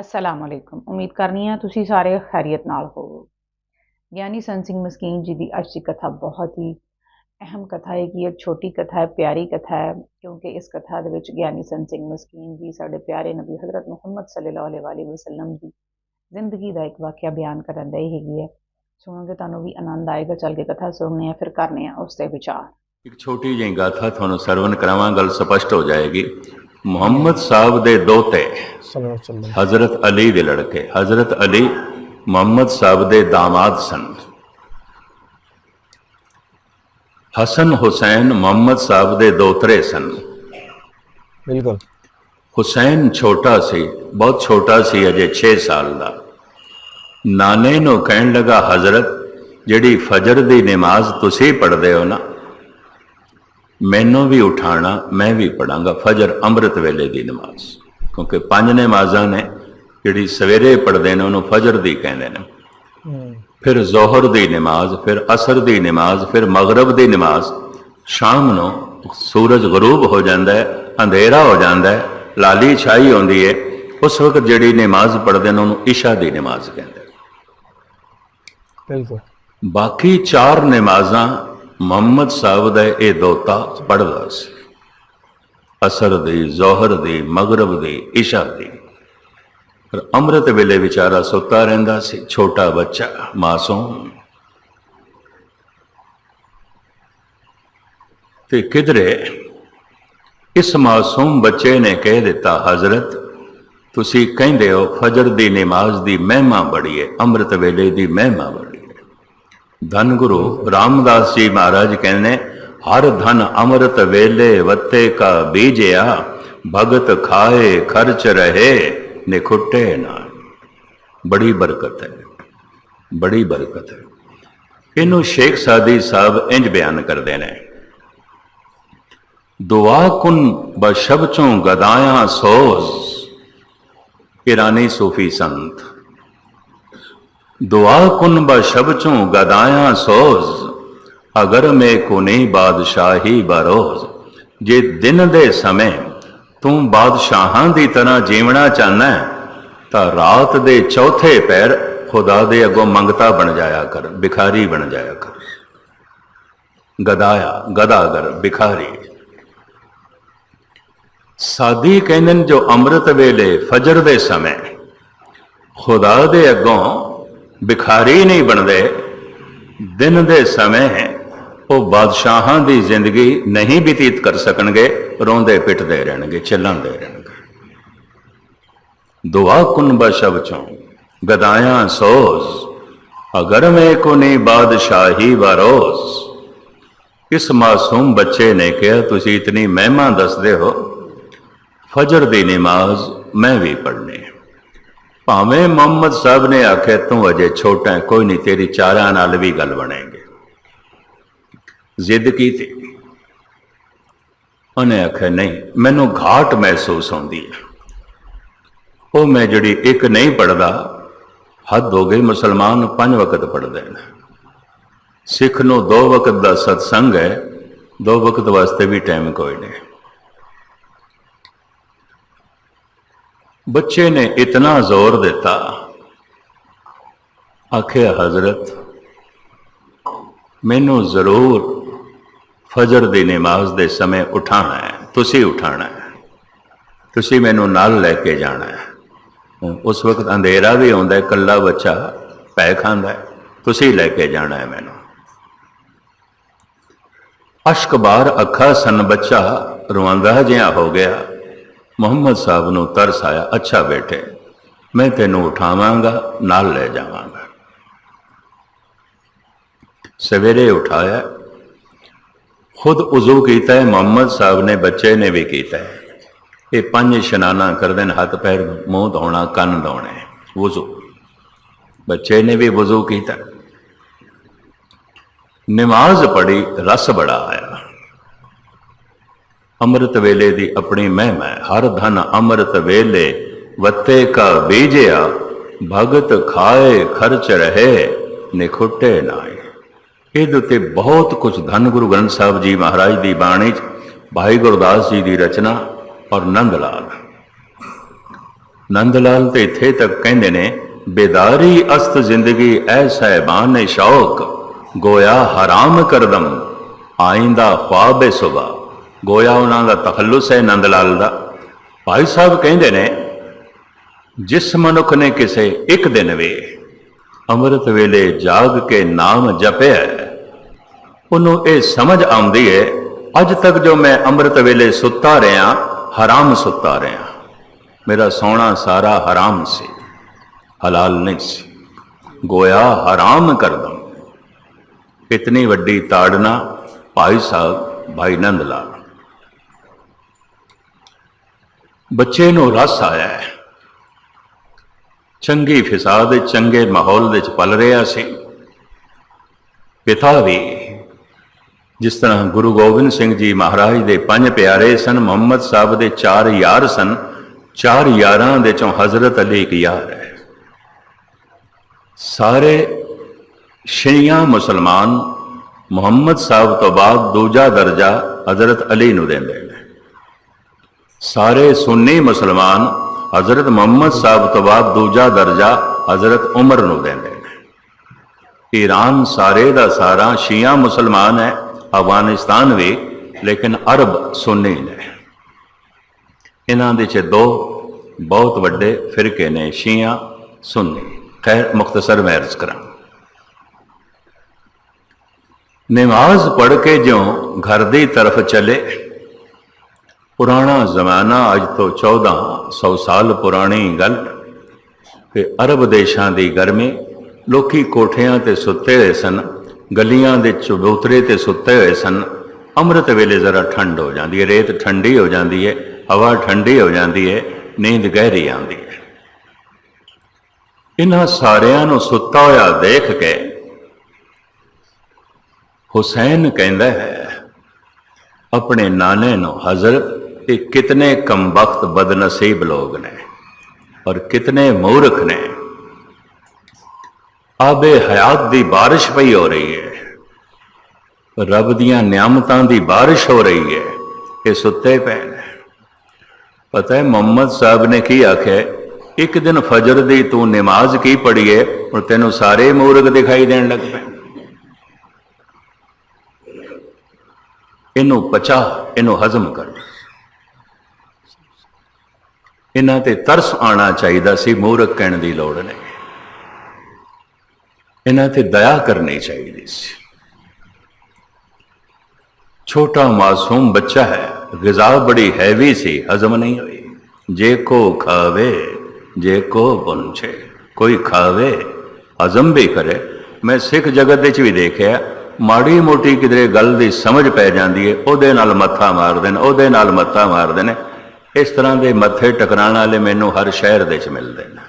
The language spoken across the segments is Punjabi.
ਅਸਲਾਮ ਅਲੈਕੁਮ ਉਮੀਦ ਕਰਨੀ ਆ ਤੁਸੀਂ ਸਾਰੇ ਖੈਰੀਅਤ ਨਾਲ ਹੋਵੋ। ਗਿਆਨੀ ਸੰਤ ਸਿੰਘ ਮਸਕੀਨ ਜੀ ਦੀ ਅੱਜ ਦੀ ਕਥਾ ਬਹੁਤ ਹੀ ਅਹਿਮ ਕਥਾ ਹੈ। ਕਿ ਇਹ ਛੋਟੀ ਕਥਾ ਹੈ, ਪਿਆਰੀ ਕਥਾ ਹੈ, ਕਿਉਂਕਿ ਇਸ ਕਥਾ ਦੇ ਵਿੱਚ ਗਿਆਨੀ ਸੰਤ ਸਿੰਘ ਮਸਕੀਨ ਜੀ ਸਾਡੇ ਪਿਆਰੇ ਨਬੀ ਹਜ਼ਰਤ ਮੁਹੰਮਦ ਸੱਲੱਲਾਹੁ ਅਲੈਹਿ ਵਸੱਲਮ ਦੀ ਜ਼ਿੰਦਗੀ ਦਾ ਇੱਕ ਵਾਕਿਆ ਬਿਆਨ ਕਰਨ ਦੇ ਹੈਗੀ ਹੈ। ਸੁਣੋਗੇ ਤੁਹਾਨੂੰ ਵੀ ਆਨੰਦ ਆਏਗਾ, ਚੱਲ ਕੇ ਕਥਾ ਸੁਣਨੇ ਆ, ਫਿਰ ਕਰਨੇ ਆ ਉਸ ਤੇ ਵਿਚਾਰ। ਇੱਕ ਛੋਟੀ ਜਿਹੀ ਗਾਥਾ ਤੁਹਾਨੂੰ ਸਰਵਨ ਕਰਾਵਾਂ ਗੱਲ ਸਪਸ਼ਟ ਹੋ ਜਾਏਗੀ। ਮੁਹੰਮਦ ਸਾਹਿਬ ਦੇ ਦੋਤੇ ਹਜ਼ਰਤ ਅਲੀ ਦੇ ਲੜਕੇ ਹਜ਼ਰਤ ਅਲੀ ਮੁਹੰਮਦ ਸਾਹਿਬ ਦੇ ਦਾਮਾਦ ਸਨ। ਹਸਨ ਹੁਸੈਨ ਮੁਹੰਮਦ ਸਾਹਿਬ ਦੇ ਦੋਤਰੇ ਸਨ। ਬਿਲਕੁਲ। ਹੁਸੈਨ ਛੋਟਾ ਸੀ ਬਹੁਤ ਛੋਟਾ ਸੀ ਅਜੇ 6 ਸਾਲ ਦਾ। ਨਾਨੇ ਨੂੰ ਕਹਿਣ ਲੱਗਾ ਹਜ਼ਰਤ ਜਿਹੜੀ ਫਜਰ ਦੀ ਨਮਾਜ਼ ਤੁਸੀਂ ਪੜ੍ਹਦੇ ਹੋ ਨਾ ਮੈਨੂੰ ਵੀ ਉਠਾਣਾ ਮੈਂ ਵੀ ਪੜਾਂਗਾ। ਫਜਰ ਅੰਮ੍ਰਿਤ ਵੇਲੇ ਦੀ ਨਮਾਜ਼। ਕਿਉਂਕਿ ਪੰਜ ਨਮਾਜ਼ਾਂ ਨੇ ਜਿਹੜੀ ਸਵੇਰੇ ਪੜ੍ਹਦੇ ਨੇ ਉਹਨੂੰ ਫਜਰ ਦੀ ਕਹਿੰਦੇ ਨੇ। ਫਿਰ ਜ਼ੋਹਰ ਦੀ ਨਮਾਜ਼ ਫਿਰ ਅਸਰ ਦੀ ਨਮਾਜ਼ ਫਿਰ ਮਗਰਬ ਦੀ ਨਮਾਜ਼। ਸ਼ਾਮ ਨੂੰ ਸੂਰਜ ਗਰੂਬ ਹੋ ਜਾਂਦਾ ਹੈ ਅੰਧੇਰਾ ਹੋ ਜਾਂਦਾ ਹੈ ਲਾਲੀ ਛਾਈ ਹੁੰਦੀ ਹੈ। ਉਸ ਵਕਤ ਜਿਹੜੀ ਨਮਾਜ਼ ਪੜ੍ਹਦੇ ਨੇ ਉਹਨੂੰ ਇਸ਼ਾ ਦੀ ਨਮਾਜ਼ ਕਹਿੰਦੇ। ਬਿਲਕੁਲ। ਬਾਕੀ ਚਾਰ ਨਮਾਜ਼ਾਂ ਮੁਹੰਮਦ ਸਾਹਿਬ ਦਾ ਇਹ ਦੋਤਾ ਪੜ੍ਹਦਾ ਸੀ। ਅਸਰ ਦੀ, ਜ਼ੋਹਰ ਦੀ, ਮਗਰਬ ਦੀ, ਇਸ਼ਾ ਦੀ। ਪਰ ਅੰਮ੍ਰਿਤ ਵੇਲੇ ਵਿਚਾਰਾ ਸੁੱਤਾ ਰਹਿੰਦਾ ਸੀ, ਛੋਟਾ ਬੱਚਾ, ਮਾਸੂਮ। ਤੇ ਕਿਧਰੇ, ਇਸ ਮਾਸੂਮ ਬੱਚੇ ਨੇ ਕਹਿ ਦਿੱਤਾ, ਹਜ਼ਰਤ, ਤੁਸੀਂ ਕਹਿੰਦੇ ਹੋ, ਫਜਰ ਦੀ ਨਮਾਜ਼ ਦੀ ਮਹਿਮਾ ਬੜੀ ਹੈ ਅੰਮ੍ਰਿਤ ਵੇਲੇ ਦੀ ਮਹਿਮਾ ਬੜੀ ਧਨ ਗੁਰੂ ਰਾਮਦਾਸ ਜੀ ਮਹਾਰਾਜ ਕਹਿੰਦੇ ਹਰ ਧਨ ਅੰਮ੍ਰਿਤ ਵੇਲੇ ਵੱਤੇ ਕਾ ਬੀਜਿਆ, ਭਗਤ ਖਾਏ ਖਰਚ ਰਹੇ, ਨਿਖੁੱਟੇ ਨਾ ਬੜੀ ਬਰਕਤ ਹੈ, ਬੜੀ ਬਰਕਤ ਹੈ। ਇਹਨੂੰ ਸ਼ੇਖ ਸਾਦੀ ਸਾਹਿਬ ਇੰਜ ਬਿਆਨ ਕਰਦੇ ਨੇ, ਦੁਆ ਕੁਨ ਬਸ਼ਬਚੋਂ ਗਦਾਇਆ ਸੋਜ਼, ਇਰਾਨੀ ਸੂਫੀ ਸੰਤ। ਦੁਆ ਕੁਨ ਬਾ ਸ਼ਬ ਚੋਂ ਗਦਾਇਆ ਸੋਜ਼, ਅਗਰ ਮੇ ਕੋਨੇ ਬਾਦਸ਼ਾਹੀ ਬਰੋਜ਼। ਜੇ ਦਿਨ ਦੇ ਸਮੇਂ ਤੂੰ ਬਾਦਸ਼ਾਹਾਂ ਦੀ ਤਰ੍ਹਾਂ ਜੀਵਣਾ ਚਾਹਨਾ ਤਾਂ ਰਾਤ ਦੇ ਚੌਥੇ ਪੈਰ ਖੁਦਾ ਦੇ ਅੱਗੋਂ ਮੰਗਤਾ ਬਣ ਜਾਇਆ ਕਰ ਬਿਖਾਰੀ ਬਣ ਜਾਇਆ ਕਰ। ਗਦਾਇਆ ਗਦਾ ਕਰ ਬਿਖਾਰੀ ਸਾਦੀ ਕਹਿੰਦੇ ਜੋ ਅੰਮ੍ਰਿਤ ਵੇਲੇ ਫਜਰ ਦੇ ਸਮੇ, ਖੁਦਾ ਦੇ ਅੱਗੋਂ ਭਿਖਾਰੀ ਨਹੀਂ ਬਣਦੇ। ਦਿਨ ਦੇ ਸਮੇਂ ਉਹ ਬਾਦਸ਼ਾਹਾਂ ਦੀ ਜ਼ਿੰਦਗੀ ਨਹੀਂ ਬਤੀਤ ਕਰ ਸਕਣਗੇ, ਰੋਂਦੇ ਪਿੱਟਦੇ ਰਹਿਣਗੇ, ਚੱਲਣਦੇ ਰਹਿਣਗੇ। ਦੁਆ ਕੁਨ ਬਸ਼ਬਚੋਂ ਗਦਾਇਆ ਸੋਸ ਅਗਰ ਮੈਂ ਕੋ ਨਹੀਂ ਬਾਦਸ਼ਾਹੀ ਵਾਰੋਸ ਇਸ ਮਾਸੂਮ ਬੱਚੇ ਨੇ ਕਿਹਾ, ਤੁਸੀਂ ਇਤਨੀ ਮਹਿਮਾ ਦੱਸਦੇ ਹੋ। ਫਜਰ ਦੀ ਨਮਾਜ਼ ਮੈਂ ਵੀ ਪੜ੍ਹਨੀ। ਭਾਵੇਂ ਮੁਹੰਮਦ ਸਾਹਿਬ ਨੇ ਆਖਿਆ, ਤੂੰ ਅਜੇ ਛੋਟਾ ਹੈ, ਕੋਈ ਨਹੀਂ, ਤੇਰੀ ਚਾਰਾਂ ਨਾਲ ਵੀ ਗੱਲ ਬਣੇਗੀ ਜ਼ਿੱਦ ਕੀਤੀ। ਉਹਨੇ ਆਖਿਆ, ਨਹੀਂ, ਮੈਨੂੰ ਘਾਟ ਮਹਿਸੂਸ ਹੁੰਦੀ ਹੈ। ਉਹ ਮੈਂ ਜਿਹੜੀ ਇੱਕ ਨਹੀਂ ਪੜਦਾ ਹੱਦ ਹੋ ਗਈ, ਮੁਸਲਮਾਨ ਪੰਜ ਵਕਤ ਪੜਦੇ ਨੇ। ਸਿੱਖ ਨੂੰ ਦੋ ਵਕਤ ਦਾ ਸਤਸੰਗ ਹੈ, ਦੋ ਵਕਤ ਵਾਸਤੇ ਵੀ ਟਾਈਮ ਕੋਈ ਨਹੀਂ। ਬੱਚੇ ਨੇ ਇਤਨਾ ਜ਼ੋਰ ਦਿੱਤਾ। ਆਖਿਆ, ਹਜ਼ਰਤ, ਮੈਨੂੰ ਜ਼ਰੂਰ ਫਜਰ ਦੀ ਨਮਾਜ਼ ਦੇ ਸਮੇਂ ਉਠਾਣਾ ਹੈ। ਤੁਸੀਂ ਉਠਾਣਾ ਹੈ। ਤੁਸੀਂ ਮੈਨੂੰ ਨਾਲ ਲੈ ਕੇ ਜਾਣਾ ਹੈ। ਉਸ ਵਕਤ ਅੰਧੇਰਾ ਵੀ ਆਉਂਦਾ ਹੈ ਕੱਲਾ ਬੱਚਾ ਪੈ ਖਾਂਦਾ ਹੈ। ਤੁਸੀਂ ਲੈ ਕੇ ਜਾਣਾ ਹੈ ਮੈਨੂੰ। ਅਸ਼ਕ ਬਾਰ ਅੱਖਾਂ ਸਨ ਬੱਚਾ ਰਵਾਂਦਾ ਜਿਹਾ ਹੋ ਗਿਆ। ਮੁਹੰਮਦ ਸਾਹਿਬ ਨੂੰ ਤਰਸ ਆਇਆ, ਅੱਛਾ ਬੇਟੇ, ਮੈਂ ਤੈਨੂੰ ਉਠਾਵਾਂਗਾ, ਨਾਲ ਲੈ ਜਾਵਾਂਗਾ। ਸਵੇਰੇ ਉਠਾਇਆ, ਖੁਦ ਉਜ਼ੂ ਕੀਤਾ ਹੈ, ਮੁਹੰਮਦ ਸਾਹਿਬ ਨੇ ਬੱਚੇ ਨੇ ਵੀ ਕੀਤਾ ਹੈ। ਇਹ ਪੰਜ ਇਸ਼ਨਾਨਾ ਕਰਦੇ ਨੇ ਹੱਥ ਪੈਰ ਮੂੰਹ ਧੋਣਾ, ਕੰਨ ਧੋਣੇ, ਵਜ਼ੂ। ਬੱਚੇ ਨੇ ਵੀ ਵਜ਼ੂ ਕੀਤਾ। ਨਮਾਜ਼ ਪੜ੍ਹੀ, ਰਸ ਬੜਾ ਆਇਆ। ਅੰਮ੍ਰਿਤ ਵੇਲੇ ਦੀ ਆਪਣੀ ਮਹਿਮਾ ਹੈ। ਹਰ ਧਨ ਅੰਮ੍ਰਿਤ ਵੇਲੇ, ਵੱਤੇ ਕਾ ਬੀਜਿਆ, ਭਗਤ ਖਾਏ ਖਰਚ ਰਹੇ, ਨਿਖੁੱਟੇ ਨਾਏ ਇਹਦੇ ਉੱਤੇ ਬਹੁਤ ਕੁਝ ਧੰਨ ਗੁਰੂ ਗ੍ਰੰਥ ਸਾਹਿਬ ਜੀ ਮਹਾਰਾਜ ਦੀ ਬਾਣੀ ਚ, ਭਾਈ ਗੁਰਦਾਸ ਜੀ ਦੀ ਰਚਨਾ ਔਰ ਨੰਦ ਲਾਲ ਨੰਦ ਲਾਲ ਤੇ ਇੱਥੇ ਤੱਕ ਕਹਿੰਦੇ ਨੇ, ਬੇਦਾਰੀ ਅਸਤ ਜ਼ਿੰਦਗੀ, ਐ ਸਹਿਬਾਨ ਸ਼ੌਕ, ਗੋਇਆ ਹਰਾਮ ਕਰਦਮ, ਆਇੰਦਾ ਖਵਾਬੇ ਸੁਬਾ ਗੋਇਆ ਉਹਨਾਂ ਦਾ ਤਖੱਲੁਸ ਹੈ ਨੰਦ ਲਾਲ ਦਾ। ਭਾਈ ਸਾਹਿਬ ਕਹਿੰਦੇ ਨੇ, ਜਿਸ ਮਨੁੱਖ ਨੇ ਕਿਸੇ ਇੱਕ ਦਿਨ ਵੇ ਅੰਮ੍ਰਿਤ ਵੇਲੇ ਜਾਗ ਕੇ ਨਾਮ ਜਪਿਆ ਉਹਨੂੰ ਇਹ ਸਮਝ ਆਉਂਦੀ ਹੈ ਅੱਜ ਤੱਕ ਜੋ ਮੈਂ ਅੰਮ੍ਰਿਤ ਵੇਲੇ ਸੁੱਤਾ ਰਿਹਾ ਹਰਾਮ ਸੁੱਤਾ ਰਿਹਾ ਮੇਰਾ ਸੋਣਾ ਸਾਰਾ ਹਰਾਮ ਸੀ, ਹਲਾਲ ਨਹੀਂ ਸੀ। ਗੋਇਆ ਹਰਾਮ ਕਰਦਮ ਇਤਨੀ ਵੱਡੀ ਤਾੜਨਾ ਭਾਈ ਸਾਹਿਬ, ਭਾਈ ਨੰਦ ਲਾਲ ਬੱਚੇ ਨੂੰ ਰਸ ਆਇਆ ਹੈ। ਚੰਗੀ ਫਿਸਾ ਦੇ ਚੰਗੇ ਮਾਹੌਲ ਵਿੱਚ ਪਲ ਰਿਹਾ ਸੀ। ਪਿਤਾ ਵੀ ਜਿਸ ਤਰ੍ਹਾਂ ਗੁਰੂ ਗੋਬਿੰਦ ਸਿੰਘ ਜੀ ਮਹਾਰਾਜ ਦੇ ਪੰਜ ਪਿਆਰੇ ਸਨ, ਮੁਹੰਮਦ ਸਾਹਿਬ ਦੇ ਚਾਰ ਯਾਰ ਸਨ, ਚਾਰ ਯਾਰਾਂ ਦੇ ਚੋਂ ਹਜ਼ਰਤ ਅਲੀ ਇੱਕ ਯਾਰ ਹੈ। ਸਾਰੇ ਸ਼ੀਆ ਮੁਸਲਮਾਨ ਮੁਹੰਮਦ ਸਾਹਿਬ ਤੋਂ ਬਾਅਦ ਦੂਜਾ ਦਰਜਾ ਹਜ਼ਰਤ ਅਲੀ ਨੂੰ ਦਿੰਦੇ ਸਾਰੇ ਸੁੰਨੀ ਮੁਸਲਮਾਨ ਹਜ਼ਰਤ ਮੁਹੰਮਦ ਸਾਹਿਬ ਤੋਂ ਬਾਅਦ ਦੂਜਾ ਦਰਜਾ ਹਜ਼ਰਤ ਉਮਰ ਨੂੰ ਦਿੰਦੇ ਨੇ। ਈਰਾਨ ਸਾਰੇ ਦਾ ਸਾਰਾ ਸ਼ੀਆ ਮੁਸਲਮਾਨ ਹੈ, ਅਫਗਾਨਿਸਤਾਨ ਵੀ, ਲੇਕਿਨ ਅਰਬ ਸੁੰਨੀ ਨੇ। ਇਹਨਾਂ ਦੇ ਚ ਦੋ ਬਹੁਤ ਵੱਡੇ ਫਿਰਕੇ ਨੇ, ਸ਼ੀਆ, ਸੁੰਨੀ। ਖੈਰ, ਮੁਖਤਸਰ ਮੈਂ ਅਰਜ਼ ਕਰਾਂ। ਨਮਾਜ਼ ਪੜ੍ਹ ਕੇ ਜਿਉਂ ਘਰ ਦੀ ਤਰਫ ਚਲੇ ਪੁਰਾਣਾ ਜ਼ਮਾਨਾ ਅੱਜ ਤੋਂ 1400 ਸਾਲ ਪੁਰਾਣੀ ਗੱਲ। ਕਿ ਅਰਬ ਦੇਸ਼ਾਂ ਦੀ ਗਰਮੀ, ਲੋਕੀ ਕੋਠਿਆਂ ਤੇ ਸੁੱਤੇ ਹੋਏ ਸਨ, ਗਲੀਆਂ ਦੇ ਚਬੂਤਰੇ ਤੇ ਸੁੱਤੇ ਹੋਏ ਸਨ। ਅੰਮ੍ਰਿਤ ਵੇਲੇ ਜ਼ਰਾ ਠੰਡ ਹੋ ਜਾਂਦੀ ਹੈ, ਰੇਤ ਠੰਡੀ ਹੋ ਜਾਂਦੀ ਹੈ, ਹਵਾ ਠੰਡੀ ਹੋ ਜਾਂਦੀ ਹੈ, ਨੀਂਦ ਗਹਿਰੀ ਆਉਂਦੀ ਹੈ। ਇਹਨਾਂ ਸਾਰਿਆਂ ਨੂੰ ਸੁੱਤਾ ਹੋਇਆ ਦੇਖ ਕੇ ਹੁਸੈਨ ਕਹਿੰਦਾ ਹੈ, ਆਪਣੇ ਨਾਨੇ ਨੂੰ ਹਜ਼ਰਤ ਇਹ ਕਿਤਨੇ ਕਮਬਖਤ ਬਦਨਸੀਬ ਲੋਗ ਨੇ ਔਰ ਕਿਤਨੇ ਮੂਰਖ ਨੇ। ਆਬੇ ਹਯਾਤ ਦੀ ਬਾਰਿਸ਼ ਪਈ ਹੋ ਰਹੀ ਹੈ। ਰੱਬ ਦੀਆਂ ਨਿਆਮਤਾਂ ਦੀ ਬਾਰਿਸ਼ ਹੋ ਰਹੀ ਹੈ। ਇਹ ਸੁੱਤੇ ਪਏ ਨੇ। ਪਤਾ ਹੈ ਮੁਹੰਮਦ ਸਾਹਿਬ ਨੇ ਕੀ ਆਖਿਆ ਇੱਕ ਦਿਨ ਫਜਰ ਦੀ ਤੂੰ ਨਮਾਜ਼ ਕੀ ਪੜ੍ਹੀਏ ਹੁਣ ਤੈਨੂੰ ਸਾਰੇ ਮੂਰਖ ਦਿਖਾਈ ਦੇਣ ਲੱਗ ਪਏ। ਇਹਨੂੰ ਪਚਾ, ਇਹਨੂੰ ਹਜ਼ਮ ਕਰ। ਇਹਨਾਂ ਤੇ ਤਰਸ ਆਣਾ ਚਾਹੀਦਾ ਸੀ, ਮੂਰਖ ਕਹਿਣ ਦੀ ਲੋੜ ਨਹੀਂ। ਇਹਨਾਂ ਤੇ ਦਇਆ ਕਰਨੀ ਚਾਹੀਦੀ ਸੀ। ਛੋਟਾ ਮਾਸੂਮ ਬੱਚਾ ਹੈ, ਗਿਜ਼ਾ ਬੜੀ ਹੈਵੀ ਸੀ, ਹਜ਼ਮ ਨਹੀਂ ਹੋਈ। ਜੇ ਕੋ ਖਾਵੇ, ਜੇ ਕੋ ਪੁੰਛੇ ਕੋਈ ਖਾਵੇ, ਹਜ਼ਮ ਵੀ ਕਰੇ। ਮੈਂ ਸਿੱਖ ਜਗਤ ਵਿੱਚ ਵੀ ਦੇਖਿਆ, ਮਾੜੀ ਮੋਟੀ ਕਿਧਰੇ ਗੱਲ ਦੀ ਸਮਝ ਪੈ ਜਾਂਦੀ ਹੈ ਉਹਦੇ ਨਾਲ ਮੱਥਾ ਮਾਰਦੇ ਨੇ, ਉਹਦੇ ਨਾਲ ਮੱਥਾ ਮਾਰਦੇ ਨੇ। ਇਸ ਤਰ੍ਹਾਂ ਦੇ ਮੱਥੇ ਟਕਰਾਉਣ ਵਾਲੇ ਮੈਨੂੰ ਹਰ ਸ਼ਹਿਰ ਦੇ ਵਿੱਚ ਮਿਲਦੇ ਨੇ।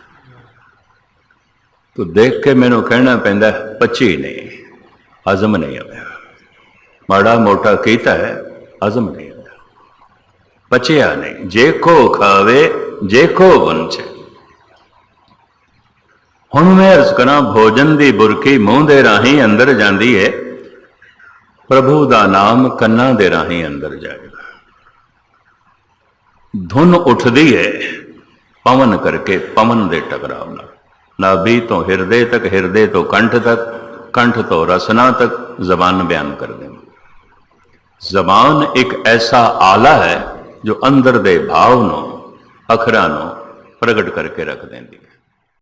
ਤੂੰ ਦੇਖ ਕੇ ਮੈਨੂੰ ਕਹਿਣਾ ਪੈਂਦਾ ਪੱਚੀ ਨਹੀਂ, ਹਜ਼ਮ ਨਹੀਂ ਆਇਆ ਮਾੜਾ ਮੋਟਾ ਕੀਤਾ ਹੈ, ਹਜ਼ਮ ਨਹੀਂ ਆਇਆ ਪਚਿਆ ਨਹੀਂ, ਜੇ ਕੋ ਖਾਵੇ, ਜੇ ਕੋ ਵੰਚੇ ਹੁਣ ਮੈਂ ਅਰਜ਼ ਕਰਾਂ, ਭੋਜਨ ਦੀ ਬੁਰਕੀ ਮੂੰਹ ਦੇ ਰਾਹੀਂ ਅੰਦਰ ਜਾਂਦੀ ਹੈ ਪ੍ਰਭੂ ਦਾ ਨਾਮ ਕੰਨਾਂ ਦੇ ਰਾਹੀਂ ਅੰਦਰ ਜਾਵੇ। ਧੁਨ ਉੱਠਦੀ ਹੈ ਪਵਨ ਕਰਕੇ ਪਵਨ ਦੇ ਟਕਰਾਵ ਨਾਲ। ਨਾਭੀ ਤੋਂ ਹਿਰਦੇ ਤੱਕ, ਹਿਰਦੇ ਤੋਂ ਕੰਠ ਤੱਕ, ਕੰਠ ਤੋਂ ਰਸਨਾ ਤੱਕ ਜ਼ਬਾਨ ਬਿਆਨ ਕਰਦੇ ਨੇ ਜ਼ਬਾਨ ਇੱਕ ਐਸਾ ਆਲਾ ਹੈ ਜੋ ਅੰਦਰ ਦੇ ਭਾਵ ਨੂੰ, ਅਖਰਾਂ ਨੂੰ ਪ੍ਰਗਟ ਕਰਕੇ ਰੱਖ ਦਿੰਦੀ।